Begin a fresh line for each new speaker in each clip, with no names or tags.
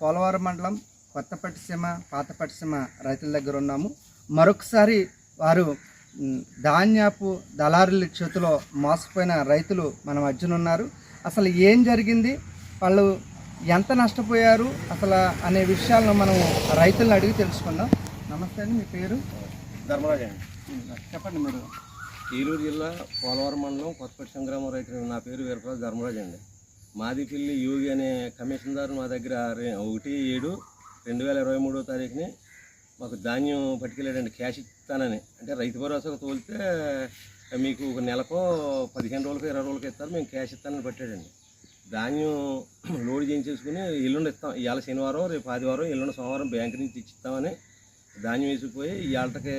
పోలవరం మండలం కొత్త పట్టిసీమ పాత పట్టిసీమ రైతుల దగ్గర ఉన్నాము. మరొకసారి వారు ధాన్యాపు ధాన్యపు దళారుల చేతిలో మోసపోయిన రైతులు మన మధ్యన ఉన్నారు. అసలు ఏం జరిగింది? వాళ్ళు ఎంత నష్టపోయారు? అసలు అనే విషయాలను మనం రైతులను అడిగి తెలుసుకుందాం. నమస్తే అండి మీ పేరు?
ధర్మరాజు అండి.
చెప్పండి మీరు.
ఏలూరు జిల్లా పోలవరం మండలం కొత్తపేట సంగ్రామ రైతు నా పేరు వీరప్రసాద్ ధర్మరాజు అండి. మాదిపిల్లి యోగి అనే కమిషనర్ మా దగ్గర ఒకటి ఏడు రెండు వేల ఇరవై మూడో తారీఖుని మాకు ధాన్యం పట్టుకెళ్ళాడండి. క్యాష్ ఇస్తానని. అంటే రైతు భరోసాకు తోలితే మీకు ఒక నెలకో పదిహేను రోజులకు ఇరవై రోజులకు ఇస్తారు. మేము క్యాష్ ఇస్తానని పట్టాడండి. ధాన్యం లోడ్ చేయించేసుకుని ఎల్లుండి ఇస్తాం. ఇవాళ శనివారం రేపు ఆదివారం ఎల్లుండి సోమవారం బ్యాంక్ నుంచి ఇచ్చిస్తామని ధాన్యం వేసిపోయి ఈ ఆటకి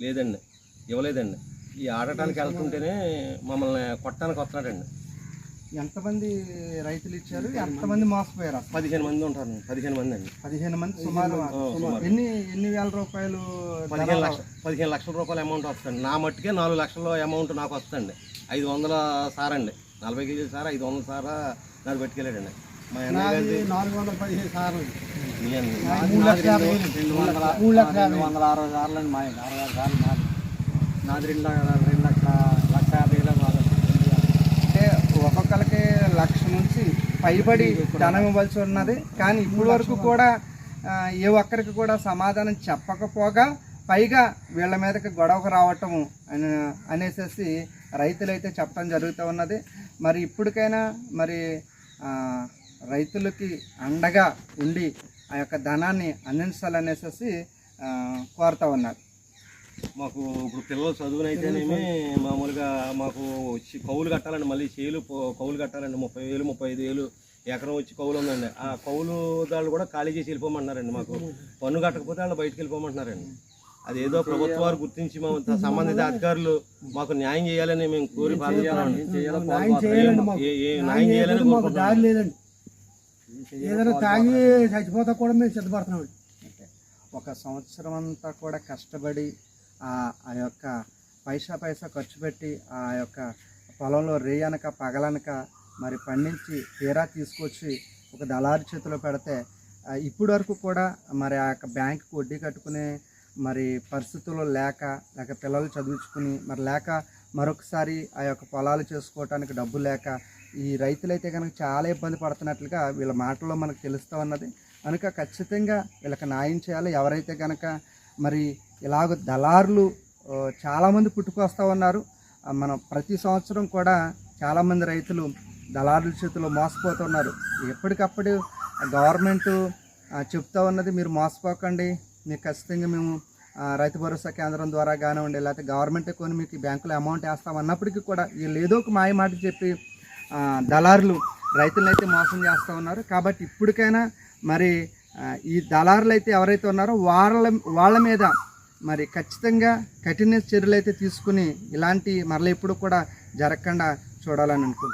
లేదండి. ఇవ్వలేదండి. ఈ ఆడటానికి వెళ్తుంటేనే మమ్మల్ని కొట్టడానికి వస్తున్నాడండి.
ఎంతమంది రైతులు ఇచ్చారు? ఎంతమంది మోసపోయారు?
పదిహేను మంది ఉంటారు పదిహేను మంది అండి.
పదిహేను మంది సుమారు. ఎన్ని ఎన్ని వేల రూపాయలు
పదిహేను లక్ష పదిహేను లక్షల రూపాయల అమౌంట్ వస్తుంది నా మట్టుకే నాలుగు లక్షల అమౌంట్ నాకు వస్తుంది ఐదు వందల సార్ అండి. నలభై కేజీల సార్ ఐదు వందల సారా నాకు పట్టుకెళ్ళాడండి. మా గారిది
నాలుగు వందల పదిహేను సార్లు. రెండు వందల అరవై సార్లు అండి మా అరవై ఆరు సార్లు నాది. నాది రెండు ల- రెండు లక్షల లక్ష యాభై వేలు బాగా
అంటే ఒక్కొక్కరికి లక్ష నుంచి పైబడి ధనం ఇవ్వాల్సి ఉన్నది. కానీ ఇప్పటి వరకు కూడా ఏ ఒక్కరికి కూడా సమాధానం చెప్పకపోగా పైగా వీళ్ళ మీదకి గొడవకు రావటము అని అనేసి రైతులైతే చెప్పడం జరుగుతూ ఉన్నది. మరి ఇప్పటికైనా మరి రైతులకి అండగా ఉండి ఆ యొక్క ధనాన్ని అందించాలనేసి కోరుతూ ఉన్నారు.
మాకు ఇప్పుడు పిల్లలు చదువునైతేనేమి మామూలుగా మాకు వచ్చి కౌలు కట్టాలండి మళ్ళీ చేలు కౌలు కట్టాలండి. ముప్పై వేలు ముప్పై ఐదు వేలు ఎకరం వచ్చి కౌలు ఉందండి. ఆ కౌలు దాళ్ళు కూడా ఖాళీ చేసి వెళ్ళిపోమంటున్నారండి మాకు. పన్ను కట్టకపోతే వాళ్ళు బయటకు వెళ్ళిపోమంటున్నారండి. అది ఏదో ప్రభుత్వ వారు గుర్తించి మా సంబంధిత అధికారులు మాకు న్యాయం చేయాలని మేము కోరి
న్యాయం
చేయాలని
ఏదైనా తాగి చచ్చిపోతా కూడా మేము సిద్ధపడుతున్నామండి.
ఓకే. ఒక సంవత్సరం అంతా కూడా కష్టపడి ఆ యొక్క పైసా పైసా ఖర్చు పెట్టి ఆ యొక్క పొలంలో రేయనక పగలనక మరి పండించి తీరా తీసుకొచ్చి ఒక దళారి చేతిలో పెడితే ఇప్పటి వరకు కూడా మరి ఆ యొక్క బ్యాంకుకి వడ్డీ కట్టుకునే మరి పరిస్థితుల్లో లేక లేక పిల్లలు చదివించుకుని మరి లేక మరొకసారి ఆ యొక్క పొలాలు చేసుకోవటానికి డబ్బు లేక ఈ రైతులైతే కనుక చాలా ఇబ్బంది పడుతున్నట్లుగా వీళ్ళ మాటల్లో మనకు తెలుస్తూ ఉన్నది. కనుక ఖచ్చితంగా వీళ్ళకి న్యాయం చేయాలి. ఎవరైతే కనుక మరి ఇలాగ దళారులు చాలామంది పుట్టుకొస్తూ ఉన్నారు. మనం ప్రతి సంవత్సరం కూడా చాలామంది రైతులు దళారుల చేతిలో మోసపోతున్నారు ఎప్పటికప్పుడు గవర్నమెంట్ చెప్తా ఉన్నది మీరు మోసపోకండి. మీకు ఖచ్చితంగా మేము రైతు భరోసా కేంద్రం ద్వారా కానివ్వండి లేకపోతే గవర్నమెంట్ కొని మీకు బ్యాంకులో అమౌంట్ వేస్తాం అన్నప్పటికీ కూడా వీళ్ళు ఏదో ఒక మాయ మాట చెప్పి దళారులు రైతులను అయితే మోసం చేస్తూ ఉన్నారు. కాబట్టి ఇప్పటికైనా మరి ఈ దళారులు అయితే ఎవరైతే ఉన్నారో వాళ్ళ వాళ్ళ మీద మరి ఖచ్చితంగా కఠిన చర్యలు అయితే తీసుకుని ఇలాంటి మరలా ఎప్పుడు కూడా జరగకుండా చూడాలని అనుకుంటున్నాను.